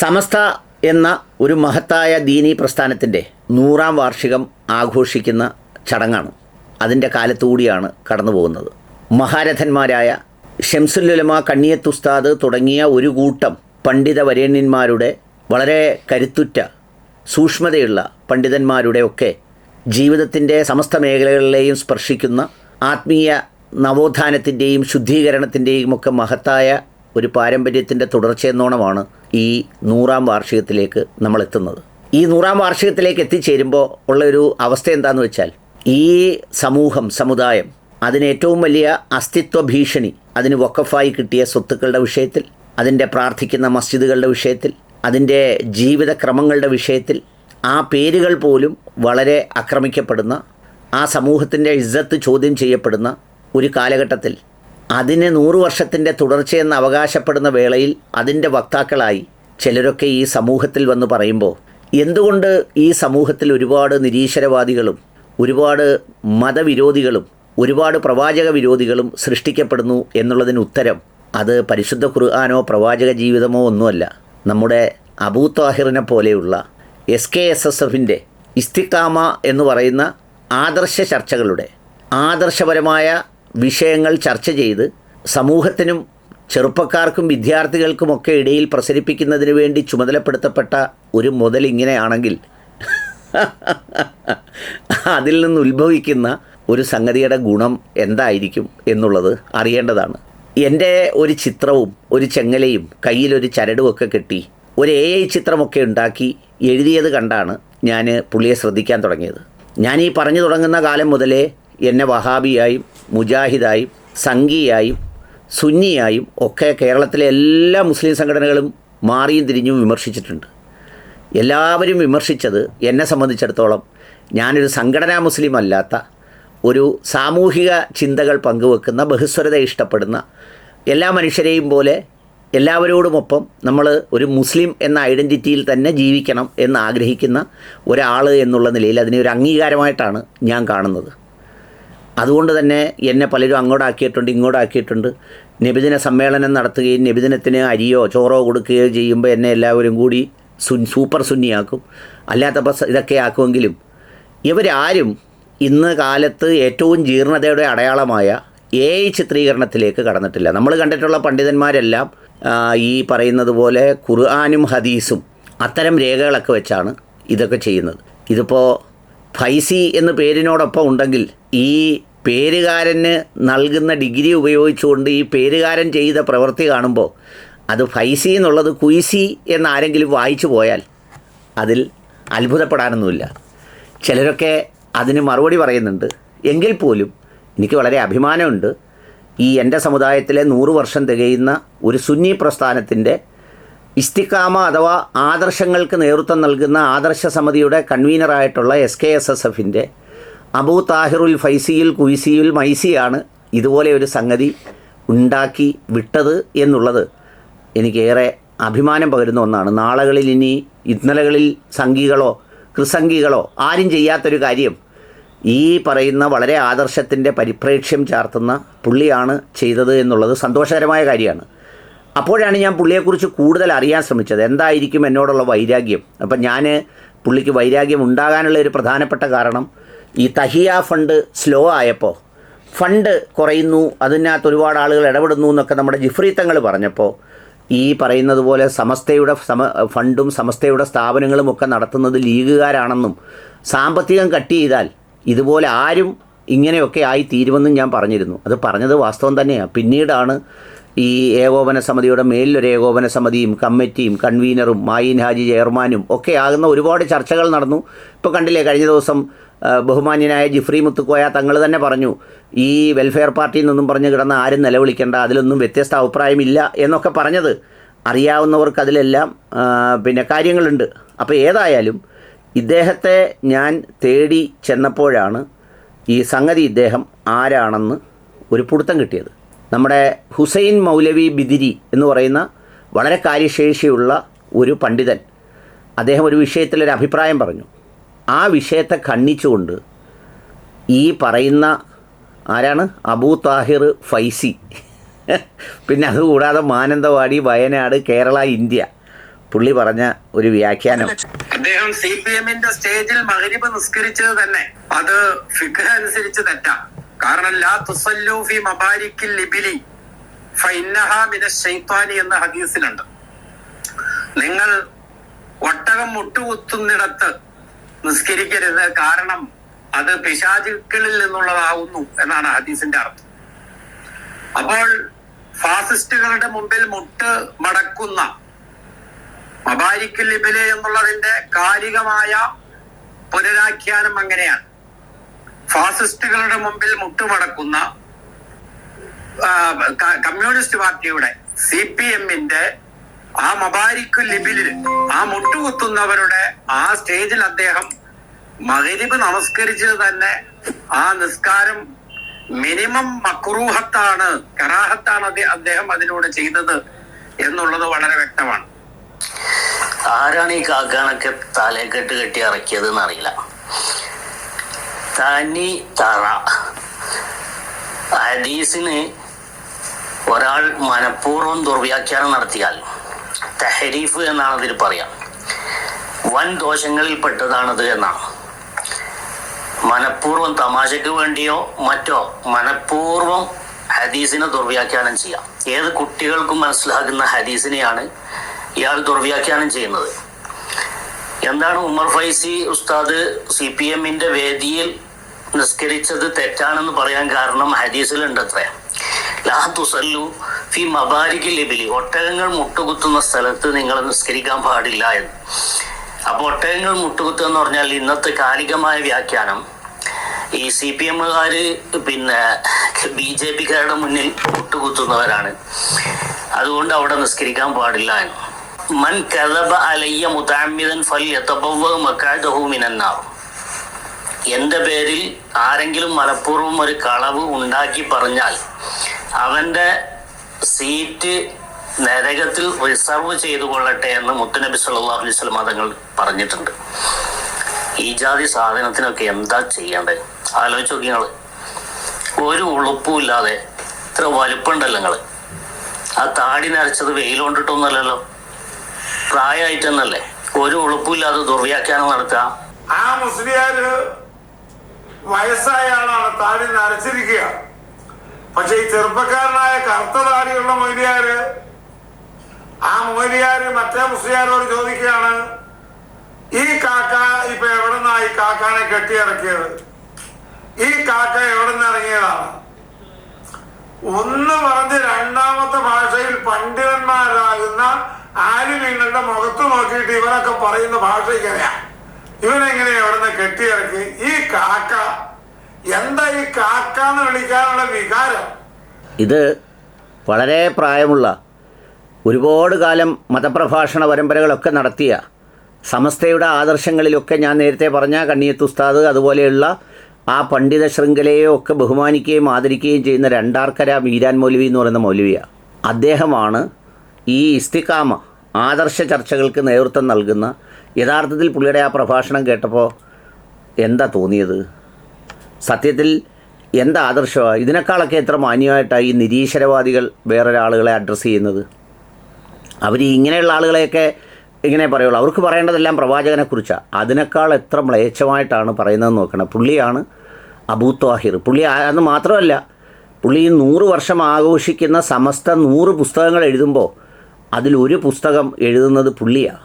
സമസ്ത എന്ന ഒരു മഹത്തായ ദീനീ പ്രസ്ഥാനത്തിന്റെ നൂറാം വാർഷികം ആഘോഷിക്കുന്ന ചടങ്ങാണ്. അതിന്റെ കാലത്തുകൂടിയാണ് കടന്നു പോകുന്നത്. മഹാരഥന്മാരായ ഷംസുല്ലുലമ കണ്ണിയത്തുസ്താദ് തുടങ്ങിയ ഒരു കൂട്ടം പണ്ഡിത വരേണ്യന്മാരുടെ വളരെ കരുത്തുറ്റ സൂക്ഷ്മതയുള്ള പണ്ഡിതന്മാരുടെ ഒക്കെ ജീവിതത്തിന്റെ സമസ്ത മേഖലകളിലെയും സ്പർശിക്കുന്ന ആത്മീയ നവോത്ഥാനത്തിന്റെയും ശുദ്ധീകരണത്തിന്റെയും ഒക്കെ മഹത്തായ ഒരു പാരമ്പര്യത്തിന്റെ തുടർച്ചയെന്നോണമാണ് ഈ നൂറാം വാർഷികത്തിലേക്ക് നമ്മൾ എത്തുന്നത് ഈ നൂറാം വാർഷികത്തിലേക്ക് എത്തിച്ചേരുമ്പോൾ ഉള്ളൊരു അവസ്ഥ എന്താണെന്ന് വെച്ചാൽ ഈ സമൂഹം സമുദായം അതിന് ഏറ്റവും വലിയ അസ്തിത്വ ഭീഷണി അതിന് വക്കഫായി കിട്ടിയ സ്വത്തുക്കളുടെ വിഷയത്തിൽ അതിന്റെ പ്രാർത്ഥിക്കുന്ന മസ്ജിദുകളുടെ വിഷയത്തിൽ അതിന്റെ ജീവിതക്രമങ്ങളുടെ വിഷയത്തിൽ ആ പേരുകൾ പോലും വളരെ ആക്രമിക്കപ്പെടുന്ന ആ സമൂഹത്തിന്റെ ഇജ്ജത്ത് ചോദ്യം ചെയ്യപ്പെടുന്ന ഒരു കാലഘട്ടത്തിൽ അതിന് നൂറു വർഷത്തിന്റെ തുടർച്ചയെന്ന് അവകാശപ്പെടുന്ന വേളയിൽ അതിന്റെ വക്താക്കളായി ചിലരൊക്കെ ഈ സമൂഹത്തിൽ വന്ന് പറയുമ്പോൾ എന്തുകൊണ്ട് ഈ സമൂഹത്തിൽ ഒരുപാട് നിരീശ്വരവാദികളും ഒരുപാട് മതവിരോധികളും ഒരുപാട് പ്രവാചക വിരോധികളും സൃഷ്ടിക്കപ്പെടുന്നു എന്നുള്ളതിന് ഉത്തരം അത് പരിശുദ്ധ ഖുർആാനോ പ്രവാചക ജീവിതമോ ഒന്നുമല്ല. നമ്മുടെ അബൂ താഹിറിനെ പോലെയുള്ള എസ് കെ എസ് എസ് എഫിന്റെ ഇസ്തിക്കാമ എന്ന് പറയുന്ന ആദർശ ചർച്ചകളുടെ ആദർശപരമായ വിഷയങ്ങൾ ചർച്ച ചെയ്ത് സമൂഹത്തിനും ചെറുപ്പക്കാർക്കും വിദ്യാർത്ഥികൾക്കുമൊക്കെ ഇടയിൽ പ്രസരിപ്പിക്കുന്നതിന് വേണ്ടി ചുമതലപ്പെടുത്തപ്പെട്ട ഒരു മുതൽ ഇങ്ങനെയാണെങ്കിൽ അതിൽ നിന്ന് ഉത്ഭവിക്കുന്ന ഒരു സംഗതിയുടെ ഗുണം എന്തായിരിക്കും എന്നുള്ളത് അറിയേണ്ടതാണ്. എന്റെ ഒരു ചിത്രവും ഒരു ചെങ്ങലയും കയ്യിലൊരു ചരടുമൊക്കെ കെട്ടി ഒരു എ ഐ ചിത്രമൊക്കെ ഉണ്ടാക്കി എഴുതിയത് കണ്ടാണ് ഞാൻ പുള്ളിയെ ശ്രദ്ധിക്കാൻ തുടങ്ങിയത്. ഞാൻ ഈ പറഞ്ഞു തുടങ്ങുന്ന കാലം മുതലേ എന്നെ വഹാബിയായും മുജാഹിദായും സംഘിയായും സുന്നിയായും ഒക്കെ കേരളത്തിലെ എല്ലാ മുസ്ലിം സംഘടനകളും മാറിയും തിരിഞ്ഞും വിമർശിച്ചിട്ടുണ്ട്. എല്ലാവരും വിമർശിച്ചത് എന്നെ സംബന്ധിച്ചിടത്തോളം ഞാനൊരു സംഘടനാ മുസ്ലിം അല്ലാത്ത ഒരു സാമൂഹിക ചിന്തകൾ പങ്കുവെക്കുന്ന ബഹുസ്വരത ഇഷ്ടപ്പെടുന്ന എല്ലാ മനുഷ്യരെയും പോലെ എല്ലാവരോടുമൊപ്പം നമ്മൾ ഒരു മുസ്ലിം എന്ന ഐഡന്റിറ്റിയിൽ തന്നെ ജീവിക്കണം എന്ന് ആഗ്രഹിക്കുന്ന ഒരാൾ എന്നുള്ള നിലയിൽ അതിനെ ഒരു അംഗീകാരമായിട്ടാണ് ഞാൻ കാണുന്നത്. അതുകൊണ്ട് തന്നെ എന്നെ പലരും അങ്ങോട്ടാക്കിയിട്ടുണ്ട് ഇങ്ങോട്ടാക്കിയിട്ടുണ്ട്. നബിദിന സമ്മേളനം നടത്തുകയും നബിദിനത്തിന് അരിയോ ചോറോ കൊടുക്കുകയോ ചെയ്യുമ്പോൾ എന്നെ എല്ലാവരും കൂടി സുൻ സൂപ്പർ സുന്നിയാക്കും. അല്ലാത്തപ്പോൾ സ- ഇതൊക്കെ ആക്കുമെങ്കിലും ഇവരാരും ഇന്ന് കാലത്ത് ഏറ്റവും ജീർണതയുടെ അടയാളമായ എ ഐ ചിത്രീകരണത്തിലേക്ക് കടന്നിട്ടില്ല. നമ്മൾ കണ്ടിട്ടുള്ള പണ്ഡിതന്മാരെല്ലാം ഈ പറയുന്നത് പോലെ ഖുർആാനും ഹദീസും അത്തരം രേഖകളൊക്കെ വെച്ചാണ് ഇതൊക്കെ ചെയ്യുന്നത്. ഇതിപ്പോൾ ഫൈസി എന്ന പേരിനോടൊപ്പം ഉണ്ടെങ്കിൽ ഈ പേരുകാരന് നൽകുന്ന ഡിഗ്രി ഉപയോഗിച്ചുകൊണ്ട് ഈ പേരുകാരൻ ചെയ്ത പ്രവൃത്തി കാണുമ്പോൾ അത് ഫൈസി എന്നുള്ളത് കുയിസി എന്നാരെങ്കിലും വായിച്ചു പോയാൽ അതിൽ അത്ഭുതപ്പെടാനൊന്നുമില്ല. ചിലരൊക്കെ അതിന് മറുപടി പറയുന്നുണ്ട്. എങ്കിൽ പോലും എനിക്ക് വളരെ അഭിമാനമുണ്ട്. ഈ എന്റെ സമുദായത്തിലെ നൂറ് വർഷം തികയുന്ന ഒരു സുന്നി പ്രസ്ഥാനത്തിന്റെ ഇസ്തിക്കാമ അഥവാ ആദർശങ്ങൾക്ക് നേതൃത്വം നൽകുന്ന ആദർശ സമിതിയുടെ കൺവീനറായിട്ടുള്ള എസ് കെ എസ് എസ് എഫിന്റെ അബൂ താഹിറുൽ ഫൈസിയിൽ കുയിസിയുൽ മൈസിയാണ് ഇതുപോലെ ഒരു സംഗതി ഉണ്ടാക്കി വിട്ടത് എന്നുള്ളത് എനിക്കേറെ അഭിമാനം പകരുന്ന ഒന്നാണ്. നാളുകളിൽ ഇനി ഇന്നലകളിൽ സംഘികളോ കൃസംഘികളോ ആരും ചെയ്യാത്തൊരു കാര്യം ഈ പറയുന്ന വളരെ ആദർശത്തിന്റെ പരിപ്രേക്ഷ്യം ചാർത്തുന്ന പുള്ളിയാണ് ചെയ്തത് എന്നുള്ളത് സന്തോഷകരമായ കാര്യമാണ്. അപ്പോഴാണ് ഞാൻ പുള്ളിയെക്കുറിച്ച് കൂടുതൽ അറിയാൻ ശ്രമിച്ചത്. എന്തായിരിക്കും എന്നോടുള്ള വൈരാഗ്യം. അപ്പം ഞാൻ പുള്ളിക്ക് വൈരാഗ്യം ഉണ്ടാകാനുള്ള ഒരു പ്രധാനപ്പെട്ട കാരണം ഈ തഹിയ ഫണ്ട് സ്ലോ ആയപ്പോൾ ഫണ്ട് കുറയുന്നു അതിനകത്ത് ഒരുപാട് ആളുകൾ ഇടപെടുന്നു എന്നൊക്കെ നമ്മുടെ ജിഫ്രി തങ്ങൾ പറഞ്ഞപ്പോൾ ഈ പറയുന്നത് പോലെ സമസ്തയുടെ സമ ഫണ്ടും സമസ്തയുടെ സ്ഥാപനങ്ങളും ഒക്കെ നടത്തുന്നത് ലീഗുകാരാണെന്നും സാമ്പത്തികം കട്ട് ചെയ്താൽ ഇതുപോലെ ആരും ഇങ്ങനെയൊക്കെ ആയി തീരുമെന്നും ഞാൻ പറഞ്ഞിരുന്നു. അത് പറഞ്ഞത് വാസ്തവം തന്നെയാണ് പിന്നീടാണ് ഈ ഏകോപന സമിതിയുടെ മേലിലൊരു ഏകോപന സമിതിയും കമ്മിറ്റിയും കൺവീനറും മായിൻ ഹാജി ചെയർമാനും ഒക്കെ ആകുന്ന ഒരുപാട് ചർച്ചകൾ നടന്നു. ഇപ്പോൾ കണ്ടില്ലേ കഴിഞ്ഞ ദിവസം ബഹുമാന്യനായ ജിഫ്രി മുത്തുക്കോയ തങ്ങൾ തന്നെ പറഞ്ഞു ഈ വെൽഫെയർ പാർട്ടിയിൽ നിന്നും പറഞ്ഞു കിടന്ന ആരും നിലവിളിക്കേണ്ട അതിലൊന്നും വ്യത്യസ്ത അഭിപ്രായമില്ല എന്നൊക്കെ പറഞ്ഞത്. അറിയാവുന്നവർക്ക് അതിലെല്ലാം പിന്നെ കാര്യങ്ങളുണ്ട്. അപ്പോൾ ഏതായാലും ഇദ്ദേഹത്തെ ഞാൻ തേടി ചെന്നപ്പോഴാണ് ഈ സംഗതി ഇദ്ദേഹം ആരാണെന്ന് ഒരു പുടുത്തം കിട്ടിയത്. നമ്മുടെ ഹുസൈൻ മൗലവി ബിദിരി എന്ന് പറയുന്ന വളരെ കാര്യശേഷിയുള്ള ഒരു പണ്ഡിതൻ. അദ്ദേഹം ഒരു വിഷയത്തിലൊരു അഭിപ്രായം പറഞ്ഞു. ആ വിഷയത്തെ ഖണ്ഡിച്ചുകൊണ്ട് ഈ പറയുന്ന ആരാണ്? അബൂ താഹിർ ഫൈസി. പിന്നെ അതുകൂടാതെ മാനന്തവാടി വയനാട് കേരള ഇന്ത്യ. പുള്ളി പറഞ്ഞ ഒരു വ്യാഖ്യാനം. അദ്ദേഹം സി പി എമ്മിന്റെ സ്റ്റേജിൽ മകരിബ് നിസ്കരിച്ചത് തന്നെ. അത് ഫിഖ് അനുസരിച്ച് തെറ്റാം. കാരണം ലിബിലി മിന എന്ന ഹദീസിലുണ്ട്. നിങ്ങൾ ഒട്ടകം മുട്ടുകുത്തുന്നിടത്ത് നിസ്കരിക്കരുത്. കാരണം അത് പിശാചുക്കളിൽ നിന്നുള്ളതാവുന്നു എന്നാണ് ഹദീസിന്റെ അർത്ഥം. അപ്പോൾ ഫാസിസ്റ്റുകളുടെ മുമ്പിൽ മുട്ട് മടക്കുന്ന മബാരിക്കുൽ ലിബിലെ എന്നുള്ളതിന്റെ കാലികമായ പുനരാഖ്യാനം അങ്ങനെയാണ്. ഫാസിസ്റ്റുകളുടെ മുമ്പിൽ മുട്ടുമടക്കുന്ന മടക്കുന്ന കമ്മ്യൂണിസ്റ്റ് പാർട്ടിയുടെ സി പി എമ്മിന്റെ ആ മബാരിക്കു ലിബിലിൽ ആ മുട്ടുകുത്തുന്നവരുടെ ആ സ്റ്റേജിൽ അദ്ദേഹം മകരിബ് നമസ്കരിച്ചത് തന്നെ ആ നിസ്കാരം മിനിമം മക്രൂഹത്താണ് കറാഹത്താണ് അദ്ദേഹം അതിലൂടെ ചെയ്തത് എന്നുള്ളത് വളരെ വ്യക്തമാണ്. ആരാണ് ഈ കാക്കാനൊക്കെ തലക്കെട്ട് കെട്ടി ഇറക്കിയത് എന്നറിയില്ല തനി തറ. ഹദീസിന് ഒരാൾ മനഃപൂർവം ദുർവ്യാഖ്യാനം നടത്തിയാൽ തെഹരീഫ് എന്നാണ് അതിൽ പറയാം. വൻ ദോഷങ്ങളിൽ പെട്ടതാണത് എന്നാണ്. മനഃപൂർവം തമാശയ്ക്ക് വേണ്ടിയോ മറ്റോ മനഃപൂർവം ഹദീസിനെ ദുർവ്യാഖ്യാനം ചെയ്യാം. ഏത് കുട്ടികൾക്കും മനസ്സിലാകുന്ന ഹദീസിനെയാണ് ഇയാൾ ദുർവ്യാഖ്യാനം ചെയ്യുന്നത്. എന്താണ് ഉമർ ഫൈസി ഉസ്താദ് സി പി എമ്മിന്റെ വേദിയിൽ നിസ്കരിച്ചത് തെറ്റാണെന്ന് പറയാൻ കാരണം ഹദീസിലുണ്ട് അത്ര ലാ തുസല്ലു ഫി മബാരിക് ലിബിലി ഒട്ടകങ്ങൾ മുട്ടുകുത്തുന്ന സ്ഥലത്ത് നിങ്ങൾ നിസ്കരിക്കാൻ പാടില്ല എന്ന്. അപ്പൊ ഒട്ടകങ്ങൾ മുട്ടുകുത്തുക എന്ന് പറഞ്ഞാൽ ഇന്നത്തെ കാലികമായ വ്യാഖ്യാനം ഈ സി പി എമ്മുകാര് പിന്നെ ബി ജെ പിക്കാരുടെ മുന്നിൽ മുട്ടുകുത്തുന്നവരാണ്. അതുകൊണ്ട് അവിടെ നിസ്കരിക്കാൻ പാടില്ല എന്ന്. മൻ കഥബ അലയ്യ മുതാമിതൻ ഫൽ എന്റെ പേരിൽ ആരെങ്കിലും മനഃപൂർവം ഒരു കളവ് ഉണ്ടാക്കി പറഞ്ഞാൽ അവന്റെ സീറ്റ് നരകത്തിൽ റിസർവ് ചെയ്തു കൊള്ളട്ടെ എന്ന് മുത്തുനബി സല്ലല്ലാഹു അലൈഹി വസല്ലം തങ്ങൾ പറഞ്ഞിട്ടുണ്ട്. ഈ ജാതി സാധനത്തിനൊക്കെ എന്താ ചെയ്യേണ്ടത്? ആലോചിച്ച് നോക്കി ഞങ്ങൾ ഒരു ഉളുപ്പുമില്ലാതെ ഇത്ര വലുപ്പുണ്ടല്ലോ നിങ്ങൾ. ആ താടി നരച്ചത് വെയിലുകൊണ്ടിട്ടൊന്നുമല്ലല്ലോ പ്രായമായിട്ടെന്നല്ലേ? ഒരു ഉളുപ്പില്ലാതെ ദുർവ്യാഖ്യാനം നടത്തുക. ആ മുസ്ലിയാര് വയസ്സായ ആളാണ് താടി നരച്ചിരിക്കുക. പക്ഷെ ഈ ചെറുപ്പക്കാരനായ കറുത്ത താടിയുള്ള ആ മൊയ്ലിയാര് മറ്റേ മുസ്ലിയാരോട് ചോദിക്കുകയാണ് ഈ കാക്ക ഇപ്പൊ എവിടെ നിന്നാ ഈ കാക്കാനെ കെട്ടിയിറക്കിയത്? ഈ കാക്ക എവിടെ നിന്ന് ഇറങ്ങിയതാണ്? ഒന്ന് പറഞ്ഞ് രണ്ടാമത്തെ ഭാഷയിൽ പണ്ഡിതന്മാരാകുന്ന ആലിമീങ്ങളുടെ മുഖത്ത് നോക്കിയിട്ട് ഇവരൊക്കെ പറയുന്ന ഭാഷ ഇങ്ങനെയാ. ഇവനെങ്ങനെ നിന്ന് കെട്ടിയിറക്കി? ഈ കാക്ക എന്താ ഈ കാക്കാന്ന് വിളിക്കാനുള്ള വികാരം? ഇത് വളരെ പ്രായമുള്ള ഒരുപാട് കാലം മതപ്രഭാഷണ പരമ്പരകളൊക്കെ നടത്തിയ സമസ്തയുടെ ആദർശങ്ങളിലൊക്കെ ഞാൻ നേരത്തെ പറഞ്ഞ കണ്ണിയത്ത് ഉസ്താദ് അതുപോലെയുള്ള ആ പണ്ഡിത ശൃംഖലയെ ഒക്കെ ബഹുമാനിക്കുകയും ആദരിക്കുകയും ചെയ്യുന്ന രണ്ടാർക്കര മീരാൻ മൗലവി എന്ന് പറയുന്ന മൗലവിയാണ് അദ്ദേഹമാണ് ഈ ഇസ്തിക്കാമ ആദർശ ചർച്ചകൾക്ക് നേതൃത്വം നൽകുന്ന. യഥാർത്ഥത്തിൽ പുള്ളിയുടെ ആ പ്രഭാഷണം കേട്ടപ്പോൾ എന്താ തോന്നിയത്? സത്യത്തിൽ എന്താ ആദർശമാണ് ഇതിനേക്കാളൊക്കെ എത്ര മാന്യമായിട്ടാണ് ഈ നിരീശ്വരവാദികൾ വേറൊരാളുകളെ അഡ്രസ്സ് ചെയ്യുന്നത്? അവർ ഇങ്ങനെയുള്ള ആളുകളെയൊക്കെ ഇങ്ങനെ പറയുള്ളൂ. അവർക്ക് പറയേണ്ടതെല്ലാം പ്രവാചകനെക്കുറിച്ചാണ് അതിനേക്കാൾ എത്ര മ്ലേച്ഛമായിട്ടാണ് പറയുന്നത് നോക്കണം. പുള്ളിയാണ് അബൂ ത്വാഹിർ. പുള്ളി അന്ന് മാത്രമല്ല പുള്ളി ഈ നൂറ് വർഷം ആഘോഷിക്കുന്ന സമസ്ത നൂറ് പുസ്തകങ്ങൾ എഴുതുമ്പോൾ അതിലൊരു പുസ്തകം എഴുതുന്നത് പുള്ളിയാണ്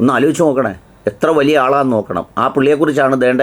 ഒന്ന് ആലോചിച്ച് നോക്കണേ. എത്ര വലിയ ആളാന്ന് നോക്കണം. ആ പുള്ളിയെക്കുറിച്ചാണ് ദേണ്ട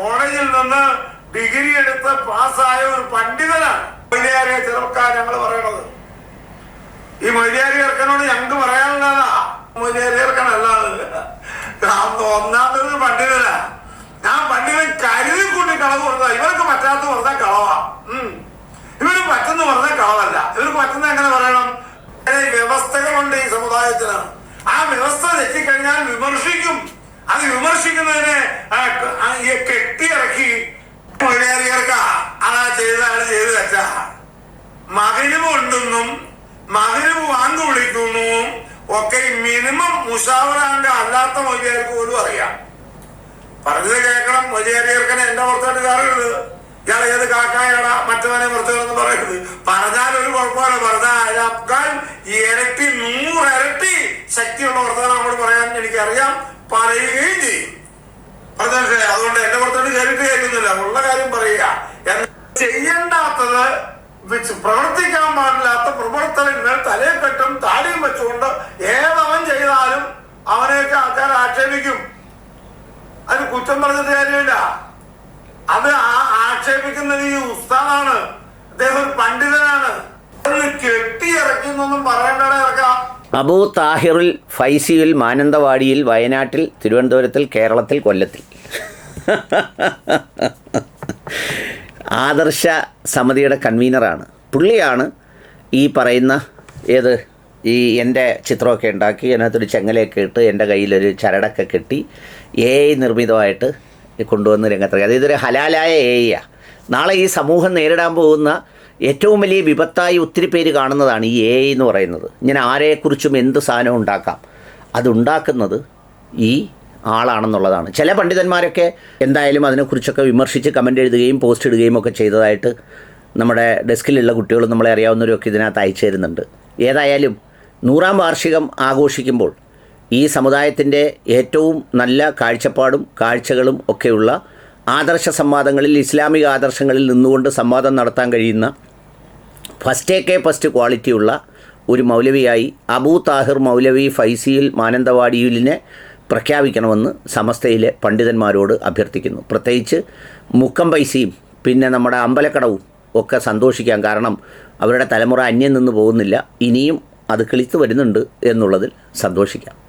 നിന്ന് ഡിഗ്രി എടുത്ത് പാസ്സായ ഒരു പണ്ഡിതനാണ്. മൊയ്യാരിയെ ചെറുക്കാൻ ഞങ്ങൾ പറയണത്. ഈ മൊയ്യാരി ചെറുക്കനോട് ഞങ്ങൾക്ക് പറയാനുള്ളതാ. മൊയ്യാരി ചെറുക്കനല്ലാതെ ഒന്നാം തരം ഒരു പണ്ഡിതനാ. ഞാൻ പണ്ഡിതൻ കരുതി കൂട്ടി കളവ് കൊടുത്താ. ഇവർക്ക് പറ്റാത്ത വെറുതെ കളവാ. ഇവർ പറ്റുന്ന വെറുതെ കളവല്ല. ഇവർക്ക് പറ്റുന്ന എങ്ങനെ പറയണം? വ്യവസ്ഥകളുണ്ട് ഈ സമുദായത്തിന് ആ വ്യവസ്ഥ തെറ്റിക്കഴിഞ്ഞാൽ വിമർശിക്കും. അത് വിമർശിക്കുന്നതിന് കെട്ടിയിറക്കി മൊഴിയേറിയർക്ക അതാ ചെയ്ത ആൾ ചെയ്ത് തെറ്റ മകനും ഉണ്ടെന്നും മകനും വാങ്ങു വിളിക്കുന്നു ഒക്കെ മിനിമം മുഷാവറാണ്ട് അല്ലാത്ത മൊഴിയാർക്ക് പോലും അറിയാം. പറഞ്ഞത് കേൾക്കണം. മൊഴിയേറിയർക്കനെ എന്റെ പുറത്തോട്ട് കയറരുത്. ഇയാൾ ഏത് കാക്കായടാ മറ്റവനെ പുറത്തോന്ന് പറയരുത്. പറഞ്ഞാൽ ഒരു കുഴപ്പമില്ല. പറഞ്ഞാൽ അതിനേക്കാൾ ഇരട്ടി നൂറ് ഇരട്ടി ശക്തിയുള്ള വർത്തമാനം അങ്ങോട്ട് പറയാൻ എനിക്കറിയാം. പറയുകയും ചെയ്യും. അതുകൊണ്ട് എന്റെ പുറത്തോട്ട് കേട്ടിട്ട് ഉള്ള കാര്യം പറയുക. ചെയ്യേണ്ടാത്തത് പ്രവർത്തിക്കാൻ പാടില്ലാത്ത പ്രവർത്തനങ്ങൾ തലയെ കെട്ടും താടിയും വെച്ചുകൊണ്ട് ഏതവൻ ചെയ്താലും അവനെയൊക്കെ ആൾക്കാർ ആക്ഷേപിക്കും. അതിന് കുറ്റം പറഞ്ഞിട്ട് കാര്യമില്ല. അത് ആ ആക്ഷേപിക്കുന്നത് ഈ ഉസ്താദാണ്. അദ്ദേഹം ഒരു പണ്ഡിതനാണ്. കെട്ടിയിറക്കുന്നൊന്നും പറയേണ്ടത് ഇറക്കാം. അബൂ താഹിറിൽ ഫൈസിയുൽ മാനന്തവാടിയിൽ വയനാട്ടിൽ തിരുവനന്തപുരത്തിൽ കേരളത്തിൽ കൊല്ലത്തിൽ ആദർശ സമിതിയുടെ കൺവീനറാണ്. പുള്ളിയാണ് ഈ പറയുന്ന ഏത് ഈ എന്റെ ചിത്രമൊക്കെ ഉണ്ടാക്കി അതിനകത്തൊരു ചെങ്ങലയൊക്കെ ഇട്ട് എന്റെ കയ്യിലൊരു ചരടൊക്കെ കെട്ടി എ ഐ നിർമ്മിതമായിട്ട് കൊണ്ടുവന്ന് രംഗത്തിറങ്ങി അതായത് ഇതൊരു ഹലാലായ എ നാളെ ഈ സമൂഹം നേരിടാൻ പോകുന്ന ഏറ്റവും വലിയ വിപത്തായി ഒത്തിരി പേര് കാണുന്നതാണ് ഈ എ എന്ന് പറയുന്നത്. ഇങ്ങനെ ആരെക്കുറിച്ചും എന്ത് സാധനം ഉണ്ടാക്കാം. അതുണ്ടാക്കുന്നത് ഈ ആളാണെന്നുള്ളതാണ്. ചില പണ്ഡിതന്മാരൊക്കെ എന്തായാലും അതിനെക്കുറിച്ചൊക്കെ വിമർശിച്ച് കമന്റ് എഴുതുകയും പോസ്റ്റ് ഇടുകയും ഒക്കെ ചെയ്തതായിട്ട് നമ്മുടെ ഡെസ്കിലുള്ള കുട്ടികളും നമ്മളെ അറിയാവുന്നവരൊക്കെ ഇതിനകത്ത് അയച്ചു തരുന്നുണ്ട്. ഏതായാലും നൂറാം വാർഷികം ആഘോഷിക്കുമ്പോൾ ഈ സമുദായത്തിന്റെ ഏറ്റവും നല്ല കാഴ്ചപ്പാടും കാഴ്ചകളും ഒക്കെയുള്ള ആദർശ സംവാദങ്ങളിൽ ഇസ്ലാമിക ആദർശങ്ങളിൽ നിന്നുകൊണ്ട് സംവാദം നടത്താൻ കഴിയുന്ന ഫസ്റ്റ് എ കെ ഫസ്റ്റ് ക്വാളിറ്റിയുള്ള ഒരു മൗലവിയായി അബൂ താഹിർ മൗലവി ഫൈസിയിൽ മാനന്തവാടിയിലിനെ പ്രഖ്യാപിക്കണമെന്ന് സമസ്തയിലെ പണ്ഡിതന്മാരോട് അഭ്യർത്ഥിക്കുന്നു. പ്രത്യേകിച്ച് മുക്കം പൈസയും പിന്നെ നമ്മുടെ അമ്പലക്കടവും ഒക്കെ സന്തോഷിക്കാം കാരണം അവരുടെ തലമുറ അന്യം നിന്ന് പോകുന്നില്ല. ഇനിയും അത് കിളിത്തു വരുന്നുണ്ട് എന്നുള്ളതിൽ സന്തോഷിക്കാം.